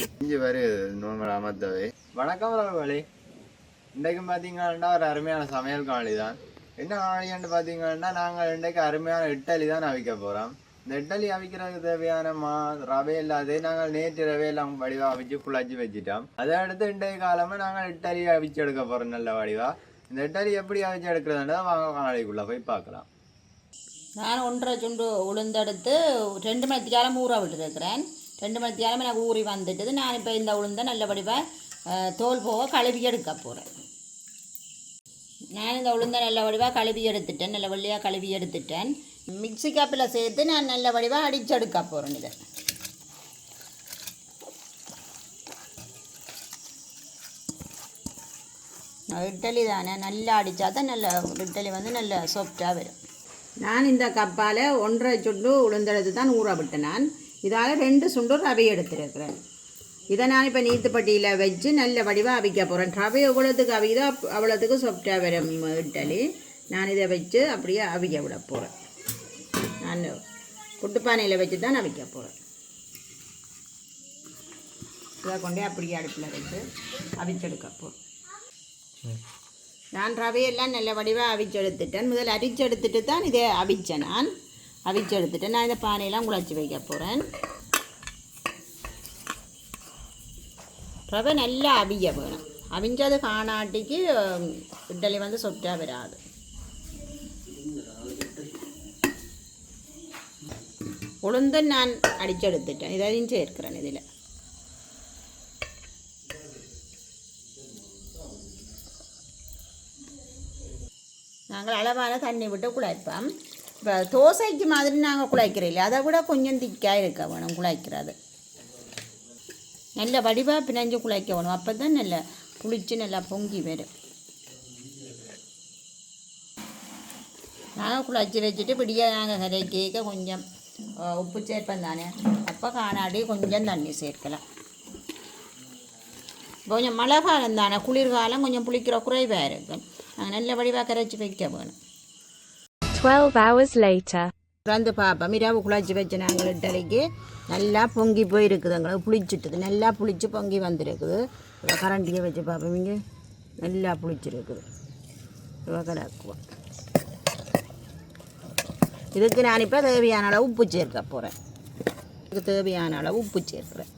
Normal வணக்கம் வழி இன்றைக்கு பார்த்தீங்கன்னா ஒரு அருமையான சமையல் காணொலி தான் என்ன காணொலின்னு பார்த்தீங்கன்னா நாங்கள் இன்றைக்கு அருமையான இட்டலி தான் அவிக்க போகிறோம் இந்த இட்டலி அவிக்கிறதுக்கு தேவையான மா ரவை இல்லாதே நாங்கள் நேற்று ரவையெல்லாம் வடிவாக அவிச்சு குழச்சி வச்சுட்டோம். அதை அடுத்து இன்றைய காலமாக நாங்கள் இட்டலி அவிச்சு எடுக்க போகிறோம் நல்ல வடிவாக இந்த இட்டலி எப்படி அவிச்சு எடுக்கிறதுன்றதை வாங்க காணொலிக்குள்ளே போய் பார்க்கலாம். நான் ஒன்றரை சுண்டு உளுந்தெடுத்து ரெண்டு மணி தியாலம் ஊற விட்டுருக்கிறேன். ரெண்டு மணி தேரம் எனக்கு ஊறி வந்துட்டது. நான் இப்போ இந்த உளுந்தை நல்லபடியாக தோல் போக கழுவி எடுக்க போகிறேன் நான் இந்த உளுந்தை நல்ல வடிவாக கழுவி எடுத்துட்டேன். நல்ல வழியாக கழுவி எடுத்துட்டேன். மிக்ஸி கப்பில் சேர்த்து நான் நல்ல வடிவாக அடிச்செடுக்க போகிறேன் இதை. இட்லி தானே? நல்லா அடித்தா தான் நல்ல இட்லி வந்து நல்ல சாஃப்டாக வரும். நான் இந்த கப்பால் ஒன்றரை சுண்டு உளுந்தெடுத்து தான் ஊற விட்டேன் நான். இதால் ரெண்டு சுண்டு ரவை எடுத்துருக்கிறேன். இதை நான் இப்போ நீத்துப்பட்டியில் வச்சு நல்ல வடிவாக அவிக்க போகிறேன் ரவை எவ்வளோத்துக்கு அவிதோ அவ்வளோத்துக்கு சாஃப்டாக வரும் இட்டலி நான் இதை வச்சு அப்படியே அவிக்க விட போகிறேன் நான் குட்டுப்பானையில் வச்சு தான் அவிக்க போகிறேன் இதை கொண்டே அப்படியே அடுப்பில் வச்சு அவிச்செடுக்க போகிறேன் நான் ரவையெல்லாம் நல்ல வடிவாக அவிச்செடுத்துட்டேன். முதல் அரிச்செடுத்துட்டு தான் இதை அவிச்சேன் நான். அவிச்சு எடுத்துட்டு நான் இந்த பானையெல்லாம் குழச்சி வைக்க போகிறேன் ரவை நல்லா அவிய வேணும். அவிஞ்சது காணாட்டிக்கு உம், இட்லி வந்து சொட்டாக வராது. உளுந்தும் நான் அடிச்செடுத்துட்டேன் இதையும் சேர்க்கிறேன் இதில். நாங்கள் அளவான தண்ணி விட்டு குழைப்போம். இப்போ தோசைக்கு மாதிரி நாங்கள் குழைக்கிறோம் இல்லை அதை விட கொஞ்சம் திக்காக இருக்க வேணும் குழைக்கிறது. நல்ல வடிவாக பிணைஞ்சு குழைக்க வேணும். அப்போ தான் நல்ல புளிச்சு நல்லா பொங்கி வரும். நாங்கள் குழச்சி வச்சுட்டு பிடிக்க நாங்கள் கரை கேட்க கொஞ்சம் உப்பு சேர்ப்பேன் தானே. அப்போ காணாடி கொஞ்சம் தண்ணி சேர்க்கலாம். கொஞ்சம் மழை காலம் தானே குளிர்காலம் கொஞ்சம் புளிக்கிற குறைவாக இருக்கும். நாங்கள் நல்ல வடிவாக கரைச்சி வைக்க வேணும். 12 hours later. திறந்து பார்ப்போம் இரவு குழாச்சி வச்சு நாங்கள் நல்லா பொங்கி போயிருக்குது எங்களுக்கு புளிச்சிட்டுது. நல்லா புளிச்சு பொங்கி வந்திருக்குது. இப்போ கரண்டியை வச்சு பார்ப்போம் இங்கே. நல்லா புளிச்சிருக்குது. இவ இதுக்கு நான் இப்போ தேவையான அளவு உப்பு சேர்க்க போகிறேன் இதுக்கு தேவையான அளவு உப்பு சேர்க்குறேன்.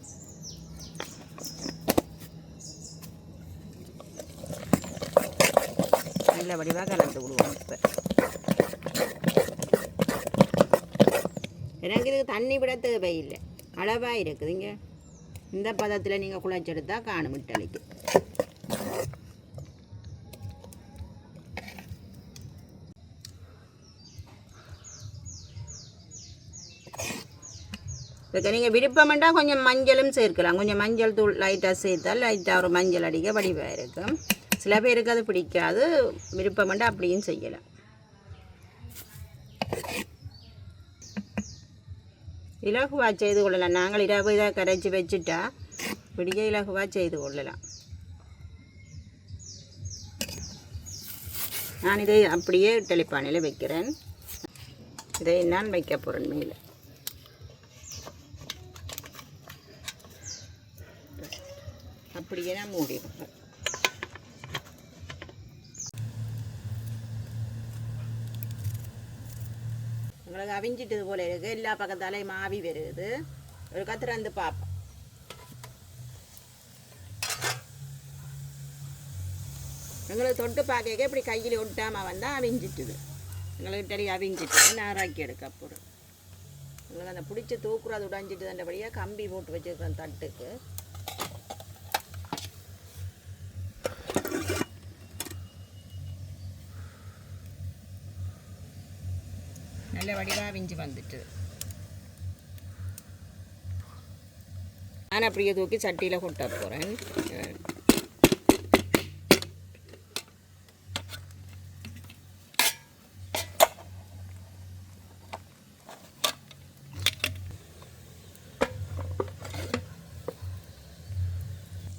நல்ல வடிவாக கலந்து விடுவோம் இப்போ. எனக்கு இதுக்கு தண்ணி விட தேவையில்லை. அளவாக இருக்குதுங்க. இந்த பதத்தில் நீங்கள் குழச்செடுத்தா காணும் இட்டலிக்கு இப்போ நீங்கள் விருப்பம்ண்டா கொஞ்சம் மஞ்சளும் சேர்க்கலாம். கொஞ்சம் மஞ்சள் தூள் லைட்டாக சேர்த்தால் லைட்டாக ஒரு மஞ்சள் அடிக்க வடிவாக இருக்கும். சில பேருக்கு அது பிடிக்காது. விருப்பம்ண்டா அப்படியும் செய்யலாம். இலகுவாக செய்து கொள்ளலாம். நாங்கள் இரவு இதாக கரைச்சி வச்சுட்டா விடிய இலகுவாக செய்து கொள்ளலாம். நான் இதை அப்படியே தெளிப்பானையில் வைக்கிறேன். இதை நான் வைக்க போகிறேன் மேலே. அப்படியே நான் மூடிடுவேன் வைப்பேன் அவிஞ்சிட்டது போல இருக்கு. எல்லா பக்கத்தாலையும் மாவி வருது. ஒரு கத்திரந்து பார்ப்போம் எங்களுக்கு தொட்டு பார்க்க இப்படி கையில் ஒட்டாமல் வந்தால் அவிஞ்சிட்டுது எங்களுக்கு தெரிய அவிஞ்சிட்டு நாராக்கி எடுக்க போகிறோம் எங்களுக்கு அந்த பிடிச்சி தூக்குறது உடஞ்சிட்டு தண்டபடியாக கம்பி போட்டு வச்சுருக்கேன் தட்டுக்கு. நல்ல வடிவாக விஞ்சு வந்துட்டு நான் அப்படியே தூக்கி சட்டியில் கொட்ட போகிறேன்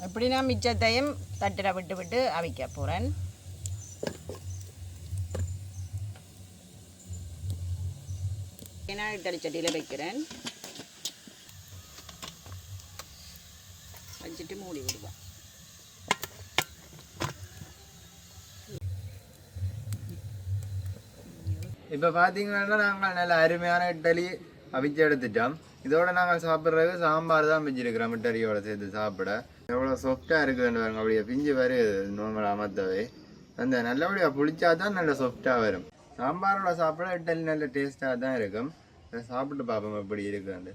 இப்படி நான் மிச்சத்தையும் தட்டில் விட்டு விட்டு அவிக்க போகிறேன் ஏன்னா இட்டடி சட்டியில் வைக்கிறேன். வச்சுட்டு மூடி விடுவோம் இப்போ பார்த்தீங்கன்னா நாங்கள் நல்ல அருமையான இட்டலி அவிச்சு எடுத்துட்டோம். இதோட நாங்கள் சாப்பிட்றது சாம்பார் தான் வச்சிருக்கிறோம் இட்டலியோட சேர்த்து சாப்பிட. எவ்வளோ சாஃப்டாக இருக்குதுன்னு பாருங்க அப்படியே பிஞ்சு வருது நார்மல் அமர்த்தவே. அந்த நல்லபடியாக புளிச்சா தான் நல்ல சாஃப்டாக வரும். சாம்பாரோட சாப்பிட இட்டலி நல்ல டேஸ்ட்டாக தான் இருக்கும். சாப்பிட்டு பார்ப்போம் எப்படி இருக்குன்னு.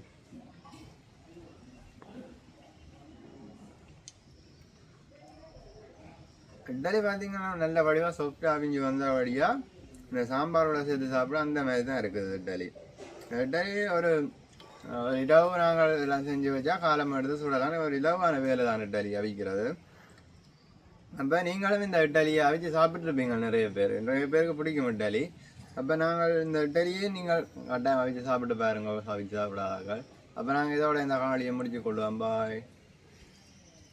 இட்டலி பார்த்தீங்கன்னா நல்ல வடிவாக சாஃப்டாக அவிஞ்சு வந்த வழியாக இந்த சாம்பாரோட சேர்த்து சாப்பிட அந்த மாதிரி தான் இருக்குது இட்டலி இட்டலி ஒரு இடவு நாங்கள் எல்லாம் செஞ்சு வச்சா காலம் எடுத்து சுடலாம் ஒரு இலவான வேலை தான் இட்டலி அவிக்கிறது. அப்போ நீங்களும் இந்த இட்டலியை அவிச்சு சாப்பிட்ருப்பீங்க நிறைய பேர். நிறைய பேருக்கு பிடிக்கும் இட்டலி அப்போ நாங்கள் இந்த இட்டலியை நீங்கள் கட்டாயம் அவிச்சு சாப்பிட்டு பாருங்க சாப்பிட்டு சாப்பிடாதார்கள். அப்போ நாங்கள் இதோட இந்த காணொலியை முடிச்சு கொள்வோம். பாய்